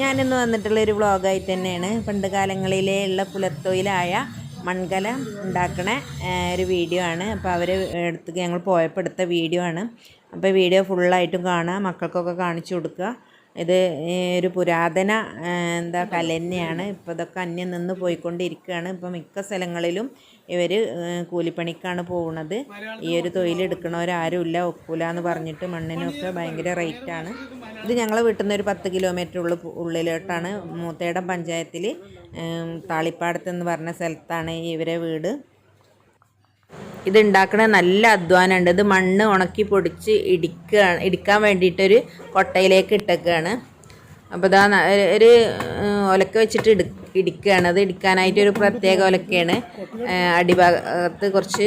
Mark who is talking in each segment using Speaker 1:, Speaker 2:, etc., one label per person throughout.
Speaker 1: ഞാനിന്ന് വന്നിട്ടുള്ള ഒരു വ്ളോഗായിട്ട് തന്നെയാണ്. പണ്ട് കാലങ്ങളിലേ ഉള്ള പുലത്തൊയിലായ മൺകല ഉണ്ടാക്കണ ഒരു വീഡിയോ ആണ്. അപ്പോൾ അവർ എടുത്ത് ഞങ്ങൾ പോയപ്പോൾ എടുത്ത വീഡിയോ ആണ്. അപ്പോൾ വീഡിയോ ഫുള്ളായിട്ടും കാണുക മക്കൾക്കൊക്കെ കാണിച്ചു കൊടുക്കുക. ഇത് ഒരു പുരാതന എന്താ കല തന്നെയാണ്. ഇപ്പോൾ ഇതൊക്കെ അന്യം നിന്ന് പോയിക്കൊണ്ടിരിക്കുകയാണ്. ഇപ്പോൾ മിക്ക സ്ഥലങ്ങളിലും ഇവർ കൂലിപ്പണിക്കാണ് പോകുന്നത് ഈ ഒരു തൊഴിലെടുക്കണവരാരുമില്ല ഒക്കൂല എന്ന് പറഞ്ഞിട്ട് മണ്ണിനൊക്കെ ഭയങ്കര റേറ്റാണ്. ഇത് ഞങ്ങളെ വീട്ടിൽ നിന്ന് ഒരു പത്ത് കിലോമീറ്റർ ഉള്ള ഉള്ളിലോട്ടാണ്. മൂത്തേടം പഞ്ചായത്തിൽ താളിപ്പാടത്ത് എന്ന് പറഞ്ഞ സ്ഥലത്താണ് ഇവരെ വീട്. ഇത് ഉണ്ടാക്കണ നല്ല അധ്വാനമുണ്ട് ഇത് മണ്ണ് ഉണക്കി പൊടിച്ച് ഇടിക്കുക ഇടിക്കാൻ വേണ്ടിയിട്ടൊരു കൊട്ടയിലേക്ക് ഇട്ടേക്കാണ്. അപ്പോൾ ഇതാ ഒരു- ഒലക്ക വെച്ചിട്ട് ഇടി ഇടിക്കുകയാണ്. അത് ഇടിക്കാനായിട്ട് ഒരു പ്രത്യേക ഒലക്കയാണ്. അടിഭാഗത്ത് കുറച്ച്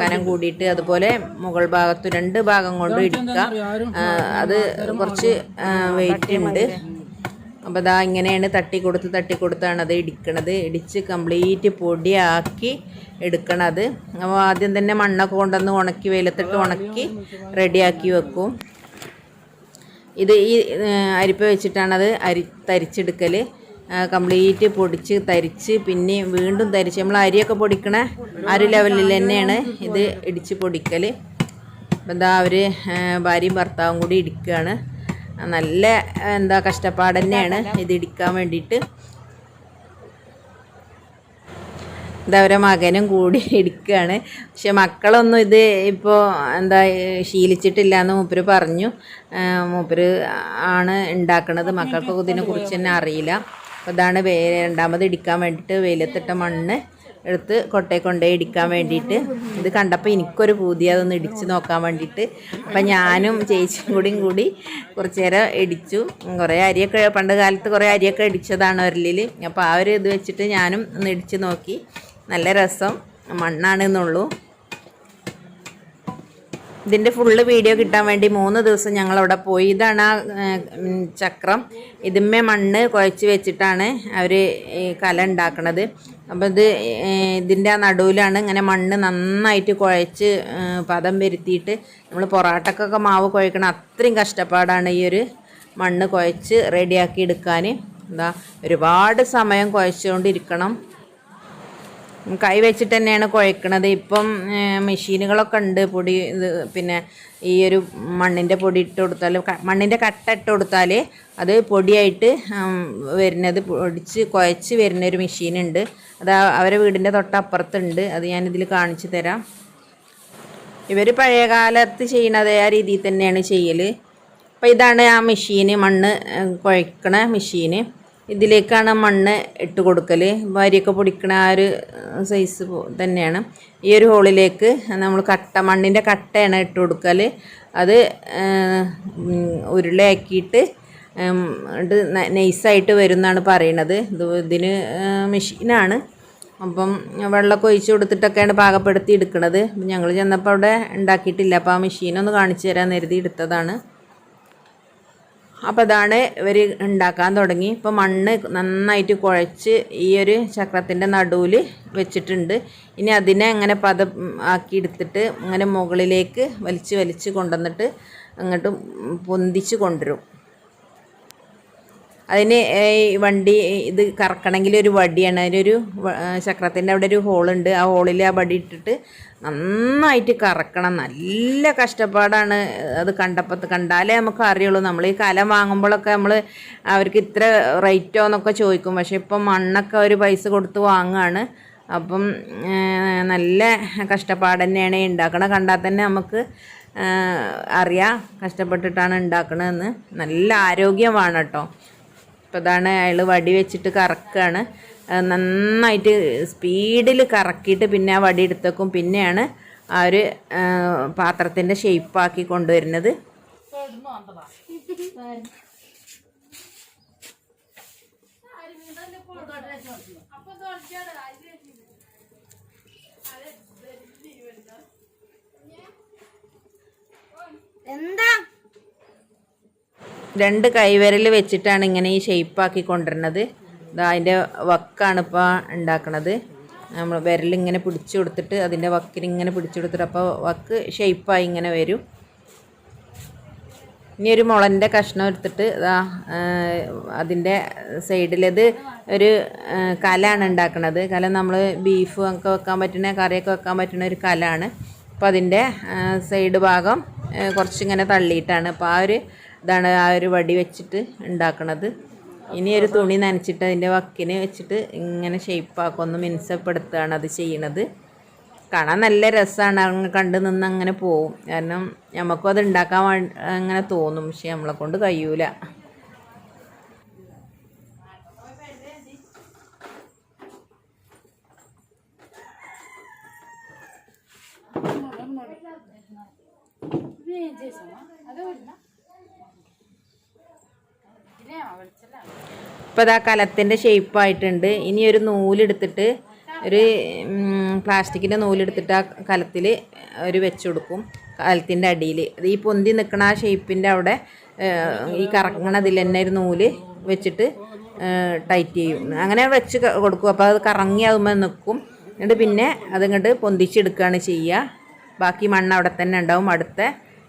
Speaker 1: കനം കൂടിയിട്ട് അതുപോലെ മുകൾ ഭാഗത്ത് രണ്ട് ഭാഗം കൊണ്ട് ഇടിക്കുക. അത് കുറച്ച് വെയിറ്റ് ഉണ്ട്. അപ്പോൾ ഇതാ ഇങ്ങനെയാണ് തട്ടി കൊടുത്ത് തട്ടി കൊടുത്താണ് അത് ഇടിക്കണത്. ഇടിച്ച് കംപ്ലീറ്റ് പൊടിയാക്കി എടുക്കണത്. അപ്പോൾ ആദ്യം തന്നെ മണ്ണൊക്കെ കൊണ്ടുവന്ന് ഉണക്കി വെയിലത്തിട്ട് ഉണക്കി റെഡിയാക്കി വെക്കും. ഇത് ഈ അരിപ്പ വെച്ചിട്ടാണത് അരി തരിച്ചെടുക്കൽ കംപ്ലീറ്റ് പൊടിച്ച് തരിച്ച് പിന്നെ വീണ്ടും തരിച്ച് നമ്മൾ അരിയൊക്കെ പൊടിക്കണ ആ ഒരു ലെവലിൽ തന്നെയാണ് ഇത് ഇടിച്ച് പൊടിക്കൽ അപ്പം എന്താ അവർ ഭാര്യയും ഭർത്താവും കൂടി ഇടിക്കുകയാണ് നല്ല എന്താ കഷ്ടപ്പാട് തന്നെയാണ് ഇത് ഇടിക്കാൻ വേണ്ടിയിട്ട്. എന്താ അവരെ മകനും കൂടി ഇടിക്കുകയാണ് പക്ഷെ മക്കളൊന്നും ഇത് ഇപ്പോൾ എന്താ ശീലിച്ചിട്ടില്ല എന്ന് മൂപ്പര് പറഞ്ഞു. മൂപ്പര് ആണ് ഉണ്ടാക്കുന്നത് മക്കൾക്കൊക്കെ ഇതിനെക്കുറിച്ച് തന്നെ അറിയില്ല. ഇതാണ് വേ രണ്ടാമത് ഇടിക്കാൻ വേണ്ടിയിട്ട് വെയിലത്തിട്ട മണ്ണ് എടുത്ത് കൊട്ടയിൽ കൊണ്ടേ ഇടിക്കാൻ വേണ്ടിയിട്ട്. ഇത് കണ്ടപ്പോൾ എനിക്കൊരു പൂതി അതൊന്ന് ഇടിച്ച് നോക്കാൻ വേണ്ടിയിട്ട്. അപ്പം ഞാനും ചേച്ചിയും കൂടിയും കൂടി കുറച്ച് നേരം ഇടിച്ചു. കുറേ അരിയൊക്കെ പണ്ട് കാലത്ത് കുറേ അരിയൊക്കെ ഇടിച്ചതാണ് ഒരലിൽ അപ്പോൾ ആ ഒരു ഇത് വെച്ചിട്ട് ഞാനും ഒന്ന് ഇടിച്ച് നോക്കി. നല്ല രസം. മണ്ണാണെന്നുള്ളൂ. ഇതിന്റെ ഫുള്ള് വീഡിയോ കിട്ടാൻ വേണ്ടി മൂന്ന് ദിവസം ഞങ്ങൾ അവിടെ പോയി. ഇതാണ് ആ ചക്രം. ഇതിന്മേ മണ്ണ് കുഴച്ച് വെച്ചിട്ടാണ് അവർ കല ഉണ്ടാക്കണത്. അപ്പോൾ ഇത് ഇതിന്റെ ആ നടുവിലാണ് ഇങ്ങനെ മണ്ണ് നന്നായിട്ട് കുഴച്ച് പദം വരുത്തിയിട്ട് നമ്മൾ പൊറാട്ടക്കൊക്കെ മാവ് കുഴക്കണം അത്രയും കഷ്ടപ്പാടാണ് ഈ ഒരു മണ്ണ് കുഴച്ച് റെഡിയാക്കി എടുക്കാൻ എന്താ ഒരുപാട് സമയം കുഴച്ചുകൊണ്ടിരിക്കണം കൈ വെച്ചിട്ട് തന്നെയാണ് കുഴക്കണത്. ഇപ്പം മെഷീനുകളൊക്കെ ഉണ്ട്. പൊടി ഇത് പിന്നെ ഈ ഒരു മണ്ണിന്റെ പൊടി ഇട്ട് കൊടുത്താൽ മണ്ണിന്റെ കട്ട ഇട്ട് കൊടുത്താൽ അത് പൊടിയായിട്ട് വരുന്നത് പൊടിച്ച് കുഴച്ച് വരുന്ന ഒരു മെഷീനുണ്ട്. അത് അവരെ വീടിന്റെ തൊട്ടപ്പുറത്തുണ്ട്. അത് ഞാനിതിൽ കാണിച്ചു തരാം. ഇവർ പഴയ കാലത്ത് ചെയ്യണത് ആ രീതിയിൽ തന്നെയാണ് ചെയ്യൽ അപ്പോൾ ഇതാണ് ആ മെഷീന് മണ്ണ് കുഴക്കണ മെഷീന്. ഇതിലേക്കാണ് മണ്ണ് ഇട്ട് കൊടുക്കൽ വാരിയൊക്കെ പൊടിക്കണ ആ ഒരു സൈസ് തന്നെയാണ്. ഈ ഒരു ഹോളിലേക്ക് നമ്മൾ കട്ട മണ്ണിന്റെ കട്ടയാണ് ഇട്ട് കൊടുക്കൽ അത് ഉരുളയാക്കിയിട്ട് ഇത് നൈസായിട്ട് വരും എന്നാണ് പറയണത്. ഇത് ഇതിന് മെഷീനാണ് അപ്പം വെള്ളമൊക്കെ ഒഴിച്ച് കൊടുത്തിട്ടൊക്കെയാണ് പാകപ്പെടുത്തി എടുക്കുന്നത് ഞങ്ങൾ ചെന്നപ്പോൾ അവിടെ ഉണ്ടാക്കിയിട്ടില്ല. അപ്പോൾ ആ മെഷീനൊന്ന് കാണിച്ചു തരാൻ കരുതി എടുത്തതാണ്. അപ്പോൾ അതാണ് ഇവർ ഉണ്ടാക്കാൻ തുടങ്ങി. ഇപ്പോൾ മണ്ണ് നന്നായിട്ട് കുഴച്ച് ഈ ഒരു ചക്രത്തിന്റെ നടുവിൽ വെച്ചിട്ടുണ്ട്. ഇനി അതിനെ അങ്ങനെ പത ആക്കി എടുത്തിട്ട് അങ്ങനെ മുകളിലേക്ക് വലിച്ച് വലിച്ച് കൊണ്ടുവന്നിട്ട് അങ്ങോട്ട് പൊന്തിച്ച് കൊണ്ടുവരും. അതിന് വണ്ടി ഇത് കറക്കണമെങ്കിൽ ഒരു വടിയാണ്. അതിനൊരു ചക്രത്തിന്റെ അവിടെ ഒരു ഹോളുണ്ട് ആ ഹോളിൽ ആ വടി ഇട്ടിട്ട് നന്നായിട്ട് കറക്കണം. നല്ല കഷ്ടപ്പാടാണ്. അത് കണ്ടപ്പോൾ കണ്ടാലേ നമുക്ക് അറിയുള്ളൂ. നമ്മൾ ഈ കലം വാങ്ങുമ്പോഴൊക്കെ നമ്മൾ അവർക്ക് ഇത്ര റേറ്റോ എന്നൊക്കെ ചോദിക്കും. പക്ഷേ ഇപ്പം മണ്ണൊക്കെ ഒരു പൈസ കൊടുത്ത് വാങ്ങുകയാണ് അപ്പം നല്ല കഷ്ടപ്പാട് തന്നെയാണ് ഉണ്ടാക്കണത് ഉണ്ടാക്കണ കണ്ടാൽ തന്നെ നമുക്ക് അറിയാം കഷ്ടപ്പെട്ടിട്ടാണ് ഉണ്ടാക്കണതെന്ന് നല്ല ആരോഗ്യമാണ് കേട്ടോ. അപ്പോൾ ഇതാണ് അയാൾ വടി വെച്ചിട്ട് കറക്കുകയാണ് നന്നായിട്ട് സ്പീഡിൽ കറക്കിയിട്ട് പിന്നെ ആ വടി എടുത്തേക്കും. പിന്നെയാണ് ആ ഒരു പാത്രത്തിന്റെ ഷേപ്പാക്കി കൊണ്ടുവരുന്നത്.
Speaker 2: എന്താ?
Speaker 1: രണ്ട് കൈവിരൽ വെച്ചിട്ടാണ് ഇങ്ങനെ ഈ ഷേപ്പാക്കി കൊണ്ടുവരുന്നത്. ഇതാ അതിന്റെ വക്കാണ് ഇപ്പോൾ ഉണ്ടാക്കണത്. നമ്മൾ വിരലിങ്ങനെ പിടിച്ചു കൊടുത്തിട്ട് അതിന്റെ വക്കിനിങ്ങനെ പിടിച്ചു കൊടുത്തിട്ട് അപ്പോൾ വക്ക് ഷേപ്പായി ഇങ്ങനെ വരും. ഇനി ഒരു മുളന്റെ കഷ്ണം എടുത്തിട്ട് ഇതാ അതിന്റെ സൈഡിലത് ഒരു കലാണ് ഉണ്ടാക്കുന്നത് കല നമ്മൾ ബീഫ് ഒക്കെ വെക്കാൻ പറ്റുന്ന കറിയൊക്കെ വെക്കാൻ പറ്റുന്ന ഒരു കലാണ്. അപ്പോൾ അതിന്റെ സൈഡ് ഭാഗം കുറച്ചിങ്ങനെ തള്ളിയിട്ടാണ്. അപ്പോൾ ആ ഒരു ഇതാണ് ആ ഒരു വടി വെച്ചിട്ട് ഉണ്ടാക്കണത്. ഇനി ഒരു തുണി നനച്ചിട്ട് അതിന്റെ വക്കിന് വെച്ചിട്ട് ഇങ്ങനെ ഷേപ്പാക്കും ഒന്ന് മിനുസപ്പെടുത്തുകയാണ് അത് ചെയ്യണത്. കാണാൻ നല്ല രസമാണ്. അങ്ങ് കണ്ടു നിന്ന് അങ്ങനെ പോവും. കാരണം നമുക്കും അത് ഉണ്ടാക്കാൻ അങ്ങനെ തോന്നും. പക്ഷെ നമ്മളെ കൊണ്ട് കഴിയൂല. ഇപ്പോൾ ഇതാ കലത്തിന്റെ ഷേപ്പായിട്ടുണ്ട് ഇനി ഒരു നൂലെടുത്തിട്ട് ഒരു പ്ലാസ്റ്റിക്കിന്റെ നൂലെടുത്തിട്ട് ആ കലത്തിൽ ഒരു വെച്ച് കൊടുക്കും കലത്തിന്റെ അടിയിൽ അത് ഈ പൊന്തി നിൽക്കുന്ന ആ ഷേപ്പിന്റെ അവിടെ ഈ കറങ്ങണതിൽ തന്നെ ഒരു നൂൽ വെച്ചിട്ട് ടൈറ്റ് ചെയ്യും. അങ്ങനെ വെച്ച് കൊടുക്കും. അപ്പോൾ അത് കറങ്ങി അതുമ്പോൾ നിൽക്കും എന്നിട്ട് പിന്നെ അതിങ്ങോട്ട് പൊന്തിച്ചെടുക്കുകയാണ് ചെയ്യുക ബാക്കി മണ്ണ് അവിടെ തന്നെ ഉണ്ടാവും. അടുത്ത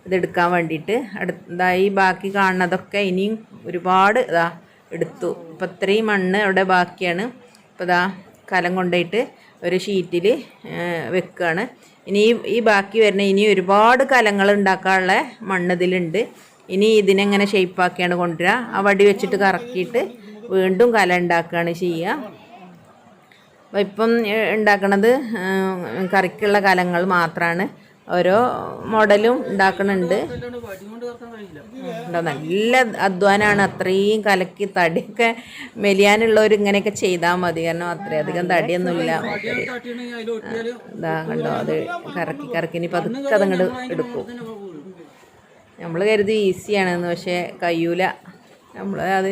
Speaker 1: ഇതെടുക്കാൻ വേണ്ടിയിട്ട് അടുത്തായി ബാക്കി കാണുന്നതൊക്കെ ഇനിയും ഒരുപാട് ഇതാ എടുത്തു. അപ്പോൾ ഇത്രയും മണ്ണ് അവിടെ ബാക്കിയാണ്. അപ്പോൾ ഇതാ കലം കൊണ്ടുപോയിട്ട് ഒരു ഷീറ്റിൽ വെക്കുകയാണ് ഇനി ഈ- ബാക്കി വരുന്ന ഇനി ഒരുപാട് കലങ്ങൾ ഉണ്ടാക്കാനുള്ള മണ്ണ് ഇതിലുണ്ട്. ഇനി ഇതിനെങ്ങനെ ഷേപ്പാക്കിയാണ് കൊണ്ടുവരിക ആ വടി വെച്ചിട്ട് കറക്കിയിട്ട് വീണ്ടും കല ഉണ്ടാക്കുകയാണ് ചെയ്യുക അപ്പം ഇപ്പം ഉണ്ടാക്കുന്നത് കറിക്കുള്ള കലങ്ങൾ മാത്രമാണ് ഓരോ മോഡലും ഉണ്ടാക്കണുണ്ട്. ഉണ്ടോ? നല്ല അധ്വാനമാണ് അത്രയും കലക്കി തടിയൊക്കെ മെലിയാനുള്ളവർ ഇങ്ങനെയൊക്കെ ചെയ്താൽ മതി. കാരണം അത്രയധികം തടിയൊന്നുമില്ല. ഇതാ കണ്ടോ? അത് കറക്കി കറക്കി ഇനി പതുക്കെ അതങ്ങോട്ട് എടുക്കും. നമ്മൾ കരുതി ഈസിയാണെന്ന് പക്ഷേ കയ്യൂല. നമ്മൾ അത്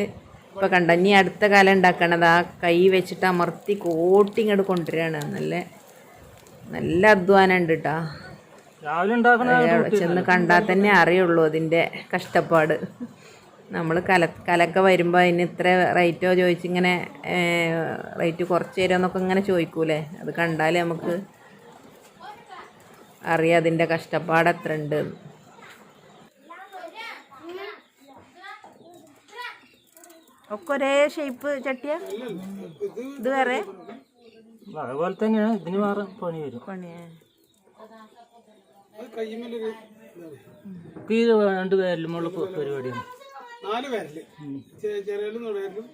Speaker 1: ഇപ്പം കണ്ട? ഇനി അടുത്ത കാലം ഉണ്ടാക്കണത് ആ കൈ വെച്ചിട്ട് അമർത്തി കോട്ടി ഇങ്ങോട്ട് കൊണ്ടുവരികയാണ്. നല്ല നല്ല അധ്വാനം ഉണ്ട് കേട്ടോ ചെന്ന് കണ്ടാൽ തന്നെ അറിയുള്ളൂ അതിന്റെ കഷ്ടപ്പാട്. നമ്മൾ കല കലക്ക വരുമ്പോൾ അതിന് ഇത്ര റേറ്റോ ചോദിച്ചിങ്ങനെ റേറ്റ് കുറച്ച് തരുമോ എന്നൊക്കെ ഇങ്ങനെ ചോദിക്കൂലേ? അത് കണ്ടാൽ നമുക്ക് അറിയാം അതിന്റെ കഷ്ടപ്പാട് എത്ര ഉണ്ട് ഒക്കെ ഒരേ ഷേപ്പ് ചട്ടിയ? ഇത് വേറെ?
Speaker 2: അതുപോലെ തന്നെയാണ് ഇതിന് വേറെ പണി വരും.
Speaker 1: പണിയാ.
Speaker 2: ഇപ്പൊ ഈ രണ്ട് പേരിലുമുള്ള പരിപാടിയാണ്.
Speaker 3: നാല് പേരിൽ. ചെറിയലും നുഴയലും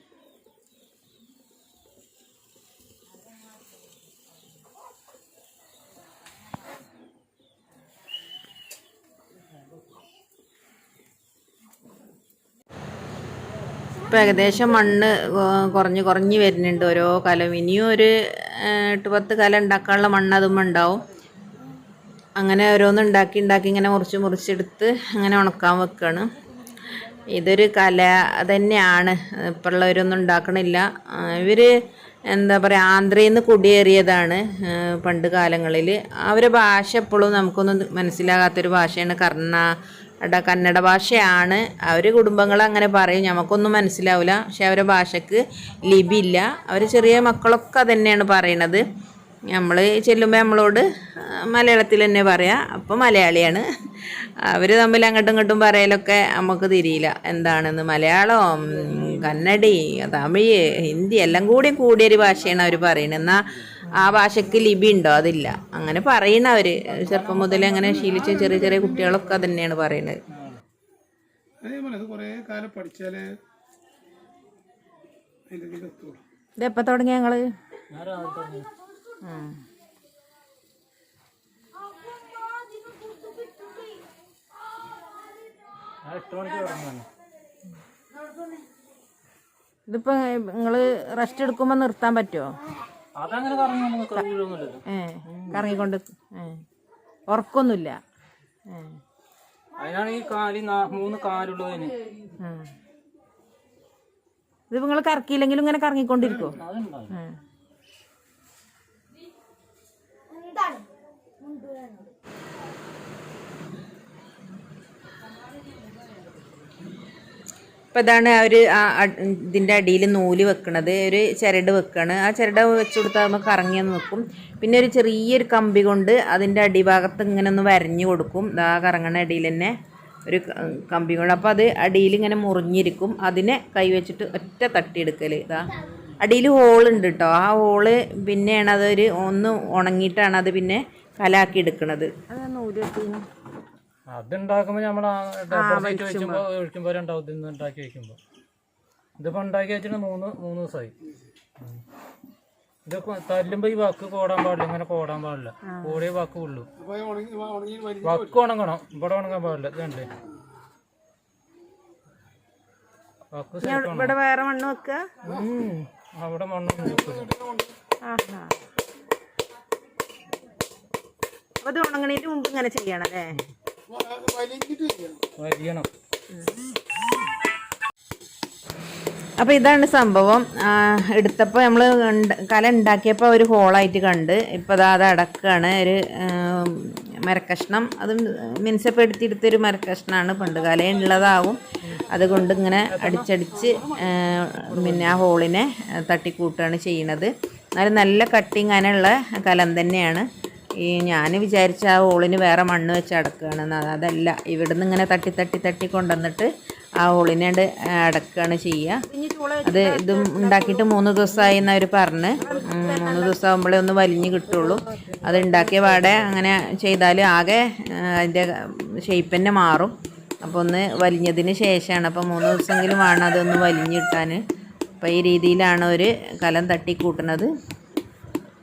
Speaker 1: ഇപ്പം ഏകദേശം മണ്ണ് കുറഞ്ഞ് കുറഞ്ഞ് വരുന്നുണ്ട് ഓരോ കലം. ഇനിയും ഒരു എട്ട് പത്ത് കലം ഉണ്ടാക്കാനുള്ള മണ്ണ് അതും ഉണ്ടാവും. അങ്ങനെ ഓരോന്ന് ഉണ്ടാക്കി ഉണ്ടാക്കി ഇങ്ങനെ മുറിച്ച് മുറിച്ചെടുത്ത് അങ്ങനെ ഉണക്കാൻ വെക്കുകയാണ് ഇതൊരു കല തന്നെയാണ്. ഇപ്പോൾ ഉള്ളവരൊന്നും ഉണ്ടാക്കണില്ല. ഇവർ എന്താ പറയുക ആന്ധ്രയിൽ നിന്ന് കുടിയേറിയതാണ് പണ്ട് കാലങ്ങളിൽ അവരെ ഭാഷ എപ്പോഴും നമുക്കൊന്നും മനസ്സിലാകാത്തൊരു ഭാഷയാണ് കർണാടക കന്നഡ ഭാഷയാണ്. അവർ കുടുംബങ്ങൾ അങ്ങനെ പറയും. നമുക്കൊന്നും മനസ്സിലാവില്ല പക്ഷെ അവരുടെ ഭാഷക്ക് ലിപിയില്ല. അവർ ചെറിയ മക്കളൊക്കെ തന്നെയാണ് പറയണത്. നമ്മൾ ചെല്ലുമ്പോൾ നമ്മളോട് മലയാളത്തിൽ തന്നെ പറയാം. അപ്പോൾ മലയാളിയാണ്. അവർ തമ്മിൽ അങ്ങോട്ടും ഇങ്ങോട്ടും പറയലൊക്കെ നമുക്ക് തിരിയില്ല. എന്താണെന്ന് മലയാളം കന്നടി കന്നഡി തമിഴ് ഹിന്ദി എല്ലാം കൂടി കൂടിയൊരു ഭാഷയാണ് അവർ പറയുന്നത് എന്നാൽ ആ ഭാഷയ്ക്ക് ലിപി ഉണ്ടോ? അതില്ല. അങ്ങനെ പറയണവർ ചെറുപ്പം മുതലേ അങ്ങനെ ശീലിച്ച ചെറിയ ചെറിയ കുട്ടികളൊക്കെ അത് തന്നെയാണ് പറയുന്നത്
Speaker 3: ഇതെപ്പോ
Speaker 1: ഇതെപ്പോൾ തുടങ്ങി ഞങ്ങൾ
Speaker 2: ഞാൻ
Speaker 1: നിങ്ങൾ റെസ്റ്റ് എടുക്കുമ്പോ നിർത്താൻ പറ്റുമോ ഏ കറങ്ങിക്കൊണ്ട് ഏ ഉറക്കൊന്നുമില്ല. ഏ.
Speaker 2: അതിനാണ് ഈ കാലി മൂന്ന് കാലുള്ളതിന്.
Speaker 1: ഇതിപ്പോ നിങ്ങൾ കറക്കിയില്ലെങ്കിലും ഇങ്ങനെ കറങ്ങിക്കൊണ്ടിരിക്കോ ഇപ്പം ഇതാണ് ആ ഒരു ഇതിന്റെ അടിയിൽ നൂൽ വെക്കണത്. ഒരു ചിരട് വെക്കുകയാണ് ആ ചിരട് വെച്ച് കൊടുത്താൽ നമുക്ക് കറങ്ങിയൊന്ന് നിൽക്കും പിന്നെ ഒരു ചെറിയൊരു കമ്പി കൊണ്ട് അതിന്റെ അടിഭാഗത്ത് ഇങ്ങനെ ഒന്ന് വരഞ്ഞു കൊടുക്കും. ആ കറങ്ങണ അടിയിൽ തന്നെ ഒരു കമ്പി കൊണ്ട്. അപ്പോൾ അത് അടിയിൽ ഇങ്ങനെ മുറിഞ്ഞിരിക്കും. അതിനെ കൈ വെച്ചിട്ട് ഒറ്റ തട്ടിയെടുക്കൽ ഇതാ അടിയിൽ ഹോളുണ്ട് കേട്ടോ ആ ഹോൾ പിന്നെയാണ് അതൊരു ഒന്ന് ഉണങ്ങിയിട്ടാണ് അത് പിന്നെ കലാക്കി എടുക്കുന്നത് അതാണ് നൂൽ.
Speaker 2: അതുണ്ടാക്കുമ്പോ നമ്മൾ ഒഴിക്കുമ്പോ ഇതിന്ന് ഉണ്ടാക്കി വെക്കുമ്പോ. ഇതിപ്പോ ഉണ്ടാക്കി വെച്ചിട്ട് മൂന്ന് മൂന്ന് ദിവസമായി. ഇത് തല്ലുമ്പോ ഈ വക്ക് കോടാൻ പാടില്ല ഇങ്ങനെ കോടാൻ പാടില്ല. കൂടിയ വക്ക് ഉള്ളു. വക്ക് ഉണങ്ങണം ഇവിടെ ഉണങ്ങാൻ പാടില്ല ഇതുണ്ട്.
Speaker 1: ഇവിടെ വേറെ മണ്ണ്
Speaker 2: വെക്ക? അവിടെ
Speaker 1: മണ്ണ് ഉണങ്ങണേന് മുമ്പ് ഇങ്ങനെ ചെയ്യണം അല്ലേ അപ്പോൾ ഇതാണ് സംഭവം. എടുത്തപ്പോ നമ്മൾ കല ഉണ്ടാക്കിയപ്പോൾ ഒരു ഹോളായിട്ട് കണ്ട്. ഇപ്പോൾ അതാ അത് അടക്കാണ്. ഒരു മരക്കഷ്ണം. അത് മിനുസപ്പെടുത്തിയെടുത്തൊരു മരക്കഷ്ണമാണ് പണ്ട് കലയുള്ളതാവും അതുകൊണ്ട് ഇങ്ങനെ അടിച്ചടിച്ച് പിന്നെ ആ ഹോളിനെ തട്ടിക്കൂട്ടുകയാണ് ചെയ്യണത്. എന്നാലും നല്ല കട്ടിങ് അങ്ങനെയുള്ള കലം തന്നെയാണ്. ഈ ഞാൻ വിചാരിച്ച ആ ഓളിന് വേറെ മണ്ണ് വെച്ച് അടക്കുകയാണെന്ന്. അതല്ല. ഇവിടുന്ന് ഇങ്ങനെ തട്ടി തട്ടി തട്ടി കൊണ്ടുവന്നിട്ട് ആ ഓളിനെ അടക്കുകയാണ് ചെയ്യുക അത് ഇത് ഉണ്ടാക്കിയിട്ട് മൂന്ന് ദിവസമായി എന്നവർ പറഞ്ഞ്. മൂന്ന് ദിവസം ആകുമ്പോഴേ ഒന്ന് വലിഞ്ഞ് കിട്ടുള്ളൂ. അത് ഉണ്ടാക്കിയ പാടെ അങ്ങനെ ചെയ്താൽ ആകെ അതിന്റെ ഷേപ്പ് തന്നെ മാറും. അപ്പോൾ ഒന്ന് വലിഞ്ഞതിന് ശേഷമാണ് അപ്പോൾ മൂന്ന് ദിവസമെങ്കിലും വേണം അതൊന്ന് വലിഞ്ഞ് കിട്ടാൻ അപ്പോൾ ഈ രീതിയിലാണ് ഒരു കലം തട്ടി കൂട്ടുന്നത്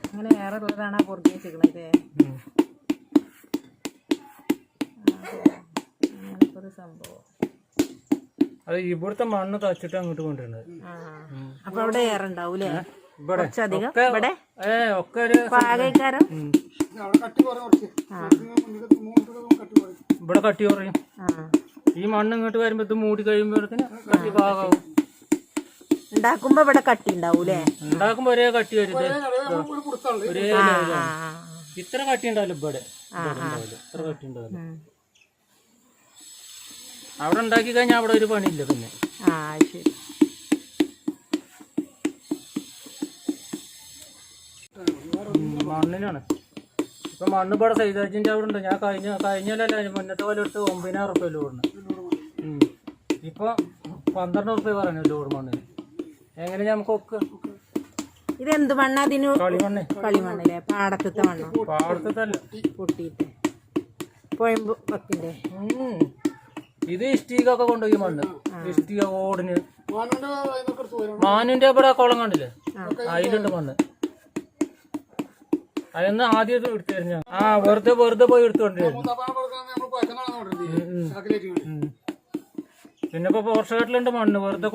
Speaker 1: അങ്ങനെ വേറെ ഉള്ളതാണ് പുറത്തേക്ക് വെച്ചിരിക്കണത്
Speaker 2: ഉം.
Speaker 1: ഒരു സംഭവം.
Speaker 2: അത് ഇവിടുത്തെ മണ്ണ് തച്ചിട്ട് അങ്ങോട്ട് കൊണ്ടുവരുന്നത്.
Speaker 1: അപ്പൊ അവിടെ ഏറെ
Speaker 2: ഇവിടെ.
Speaker 1: കുറച്ചധികം? ഇവിടെ?
Speaker 2: ഏ ഒക്കെ ഒരു
Speaker 1: പാകക്കാരം
Speaker 2: ഇവിടെ കട്ടി കുറയും. ഈ മണ്ണ് ഇങ്ങോട്ട് വരുമ്പോ ഇത് മൂടി കഴിയുമ്പോഴത്തേന് കട്ടി ഭാഗമാവും
Speaker 1: ഉണ്ടാക്കുമ്പോ ഇവിടെ കട്ടി ഉണ്ടാവൂലേ?
Speaker 2: ഉണ്ടാക്കുമ്പോ ഒരേ കട്ടി വരും
Speaker 3: ഒരു.
Speaker 2: ഇത്ര കട്ടി ഉണ്ടാവില്ല ഇവിടെ. ഇവിടെ ഇത്ര കട്ടി ഉണ്ടാവില്ല. അവിടെ ഉണ്ടാക്കി കഴിഞ്ഞാൽ അവിടെ ഒരു പണിയില്ല പിന്നെ.
Speaker 1: ആ ശരി.
Speaker 2: മണ്ണിനാണ്. ഇപ്പൊ മണ്ണ് ഇവിടെ സൈതാജിന്റെ അവിടെ ഉണ്ട്. ഞാൻ കഴിഞ്ഞ കഴിഞ്ഞല്ല മുന്നത്തെ പോലെ എടുത്ത് ഒമ്പതിനായിരം റുപ്യ ലോഡിന് ഇപ്പൊ പന്ത്രണ്ട് റുപ്യ പറഞ്ഞു ലോഡ് മണ്ണിന്. എങ്ങനെ നമുക്ക് ഒക്കെ
Speaker 1: ഇത് എന്ത് മണ്ണ അതിന്?
Speaker 2: കളിമണ്ണ്.
Speaker 1: കളിമണ്ണല്ലേ പാടത്തത്തെ മണ്ണോ.
Speaker 2: പാടത്തല്ല
Speaker 1: പൊട്ടിയിട്ട്. പൊയമ്പ് വെക്കണ്ടേ
Speaker 2: ഉം. ഇത് ഇഷ്ടിക ഒക്കെ കൊണ്ടുപോയി മണ്ണ്. ഇഷ്ടിക ഓടിന് മാനിന്റെ ഇവിടെ കുളം കണ്ടില്ലേ? അതിലുണ്ട് മണ്ണ്. അതൊന്ന് ആദ്യം എടുത്തു കഴിഞ്ഞാ. ആ വെറുതെ വെറുതെ പോയി എടുത്തുകൊണ്ടിരുന്നു. ഇപ്പൊ കലത്തിന്റെ മണ്ണ് വെറുതെ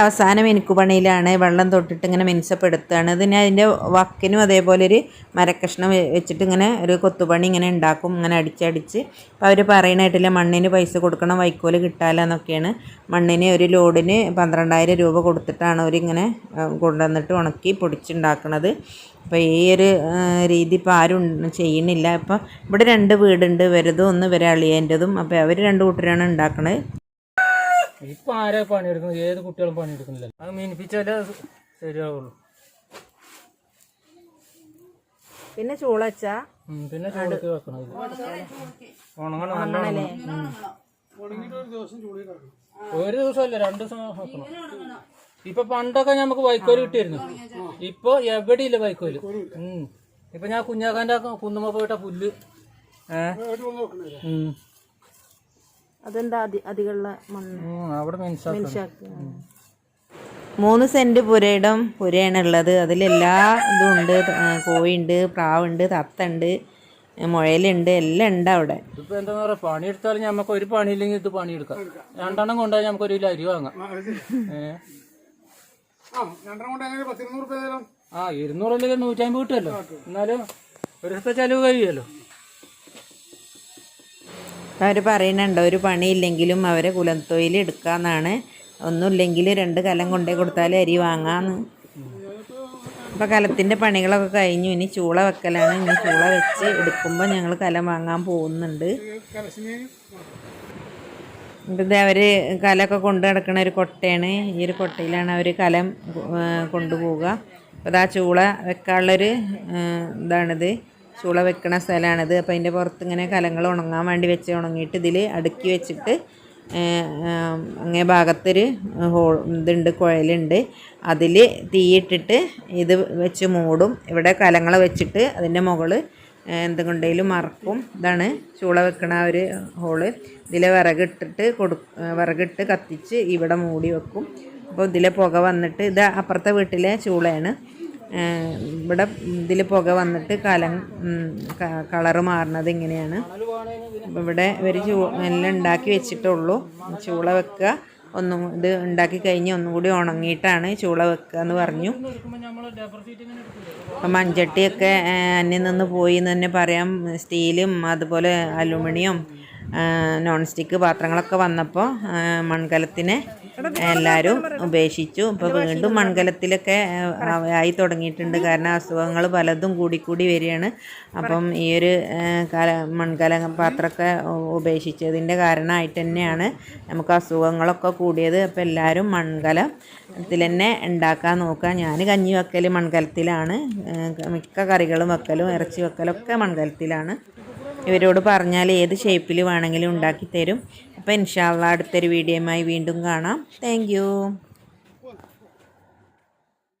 Speaker 1: അവസാനം മിനുക്കുപണിയിലാണ് വെള്ളം തൊട്ടിട്ട് ഇങ്ങനെ മിനുസപ്പെടുത്തുകയാണ് ഇതിന് അതിന്റെ വക്കിനും അതേപോലെ ഒരു മരക്കഷ്ണം വെച്ചിട്ട് ഇങ്ങനെ ഒരു കൊത്തുപണി ഇങ്ങനെ ഉണ്ടാക്കും ഇങ്ങനെ അടിച്ചടിച്ച് അപ്പോൾ അവർ പറയണായിട്ടില്ല മണ്ണിന് പൈസ കൊടുക്കണം വൈക്കോൽ കിട്ടാല എന്നൊക്കെയാണ്. മണ്ണിന് ഒരു ലോഡിന് പന്ത്രണ്ടായിരം രൂപ കൊടുത്തിട്ടാണ് അവരിങ്ങനെ കൊണ്ടുവന്നിട്ട് ഉണക്കി പൊടിച്ചുണ്ടാക്കണത്. അപ്പോൾ ഈ ഒരു രീതി ഇപ്പോൾ ആരും ചെയ്യണില്ല ഇപ്പം ഇവിടെ രണ്ട് വീടുണ്ട്. വരതും ഒന്ന് വരെ അളിയേന്റെതും അപ്പോൾ അവർ രണ്ട് കൂട്ടരാണ് ഉണ്ടാക്കണത്
Speaker 2: ഇപ്പം ആരാ പണിയെടുക്കുന്നത്? ഏത് കുട്ടികളും പണിയെടുക്കുന്നില്ല. അത് മീനിപ്പിച്ചാലേ അത് ശരിയാവുള്ളൂ.
Speaker 1: പിന്നെ
Speaker 2: ചൂളച്ച? പിന്നെ ചൂടൊക്കെ വെക്കണം ഉണങ്ങണം നല്ലോണം
Speaker 3: ഒരു ദിവസം അല്ല രണ്ട്
Speaker 2: ഒരു ദിവസമല്ല രണ്ടു ദിവസം വെക്കണം. ഇപ്പൊ പണ്ടൊക്കെ നമുക്ക് വൈക്കോൽ കിട്ടിയിരുന്നു. ഇപ്പൊ എവിടെയില്ല വൈക്കോൽ. ഇപ്പൊ ഞാൻ കുഞ്ഞാക്കാന്റെ കുന്നുമ്മ പോയിട്ട പുല്ല്.
Speaker 1: അതെന്താ അധികമുള്ള
Speaker 2: അവിടെ
Speaker 1: മൂന്ന് സെന്റ് പുരയിടം പുരയാണ് ഉള്ളത് അതിലെല്ലാ ഇതും ഉണ്ട് കോഴിയുണ്ട് പ്രാവുണ്ട് തത്തുണ്ട് മുഴയിലുണ്ട് എല്ലാം ഉണ്ട് അവിടെ.
Speaker 2: ഇപ്പൊ എന്താ പറയാ പണിയെടുത്താലും നമുക്ക് ഒരു പണിയില്ലെങ്കിൽ ഇത് പണിയെടുക്കാം. രണ്ടെണ്ണം കൊണ്ടുപോയി നമുക്ക് ഒരു കിലോ അരി വാങ്ങാം
Speaker 3: ആ,
Speaker 2: ഇരുന്നൂറ് അല്ലെങ്കിൽ നൂറ്റമ്പത് കിട്ടുമല്ലോ. എന്നാലും ഒരു ദിവസത്തെ ചെലവ് കഴിയുമല്ലോ.
Speaker 1: അവർ പറയുന്നുണ്ട് ഒരു പണിയില്ലെങ്കിലും അവരെ കുലത്തൊയിൽ എടുക്കാമെന്നാണ് ഒന്നുമില്ലെങ്കിൽ രണ്ട് കലം കൊണ്ടേ കൊടുത്താൽ അരി വാങ്ങാന്ന്. അപ്പോൾ കലത്തിന്റെ പണികളൊക്കെ കഴിഞ്ഞു. ഇനി ചൂള വെക്കലാണ്. ഇനി ചൂള വെച്ച് എടുക്കുമ്പോൾ ഞങ്ങൾ കലം വാങ്ങാൻ പോകുന്നുണ്ട്. ഇത് അവർ കലമൊക്കെ കൊണ്ട് നടക്കുന്ന ഒരു കൊട്ടയാണ്. ഈ ഒരു കൊട്ടയിലാണ് അവർ കലം കൊണ്ടുപോവുക. അപ്പോൾ ആ ചൂള വെക്കാനുള്ളൊരു ഇതാണിത്. ചൂള വെക്കണ സ്ഥലമാണിത് അപ്പോൾ അതിന്റെ പുറത്ത് ഇങ്ങനെ കലങ്ങൾ ഉണങ്ങാൻ വേണ്ടി വെച്ച് ഉണങ്ങിയിട്ട് ഇതിൽ അടുക്കി വെച്ചിട്ട് അങ്ങേ ഭാഗത്തൊരു ഹോൾ ഇതുണ്ട് കുഴലുണ്ട്. അതിൽ തീയിട്ടിട്ട് ഇത് വെച്ച് മൂടും. ഇവിടെ കലങ്ങൾ വെച്ചിട്ട് അതിന്റെ മുകളിൽ എന്തുകൊണ്ടേലും മറക്കും. ഇതാണ് ചൂള വെക്കണ ഒരു ഹോൾ. ഇതിലെ വിറകിട്ടിട്ട് കൊടു വിറകിട്ട് കത്തിച്ച് ഇവിടെ മൂടി വെക്കും. അപ്പോൾ ഇതിലെ പുക വന്നിട്ട് ഇത് അപ്പുറത്തെ വീട്ടിലെ ചൂളയാണ്. ഇവിടെ ഇതിൽ പുക വന്നിട്ട് കലം കളറ് മാറുന്നത് ഇങ്ങനെയാണ്. ഇവിടെ ഇവർ ചൂ എല്ലാം ഉണ്ടാക്കി വെച്ചിട്ടുള്ളൂ. ചൂള വെക്കുക. ഒന്നും ഇത് ഉണ്ടാക്കി കഴിഞ്ഞ് ഒന്നും കൂടി ഉണങ്ങിയിട്ടാണ് ചൂള വെക്കുക എന്ന് പറഞ്ഞു. അപ്പം മൺചട്ടിയൊക്കെ അന്യം നിന്ന് പോയി എന്ന് തന്നെ പറയാം. സ്റ്റീലും അതുപോലെ അലുമിനിയം നോൺ സ്റ്റിക്ക് പാത്രങ്ങളൊക്കെ വന്നപ്പോൾ മൺകലത്തിനെ എല്ലാവരും ഉപേക്ഷിച്ചു. ഇപ്പോൾ വീണ്ടും മൺകലത്തിലൊക്കെ ആയി തുടങ്ങിയിട്ടുണ്ട്. കാരണം അസുഖങ്ങൾ പലതും കൂടിക്കൂടി വരികയാണ്. അപ്പം ഈ ഒരു കല മൺകല പാത്രമൊക്കെ ഉപേക്ഷിച്ചതിന്റെ കാരണമായിട്ട് തന്നെയാണ് നമുക്ക് അസുഖങ്ങളൊക്കെ കൂടിയത്. അപ്പോൾ എല്ലാവരും മൺകലത്തിൽ തന്നെ ഉണ്ടാക്കാൻ നോക്കുക. ഞാൻ കഞ്ഞി വെക്കൽ മൺകലത്തിലാണ്. മിക്ക കറികളും വെക്കലും ഇറച്ചി വെക്കലൊക്കെ മൺകലത്തിലാണ്. ഇവരോട് പറഞ്ഞാൽ ഏത് ഷേപ്പിൽ വേണമെങ്കിലും ഉണ്ടാക്കി തരും. അപ്പോൾ ഇൻഷാല്ല അടുത്തൊരു വീഡിയോയുമായി വീണ്ടും കാണാം. താങ്ക്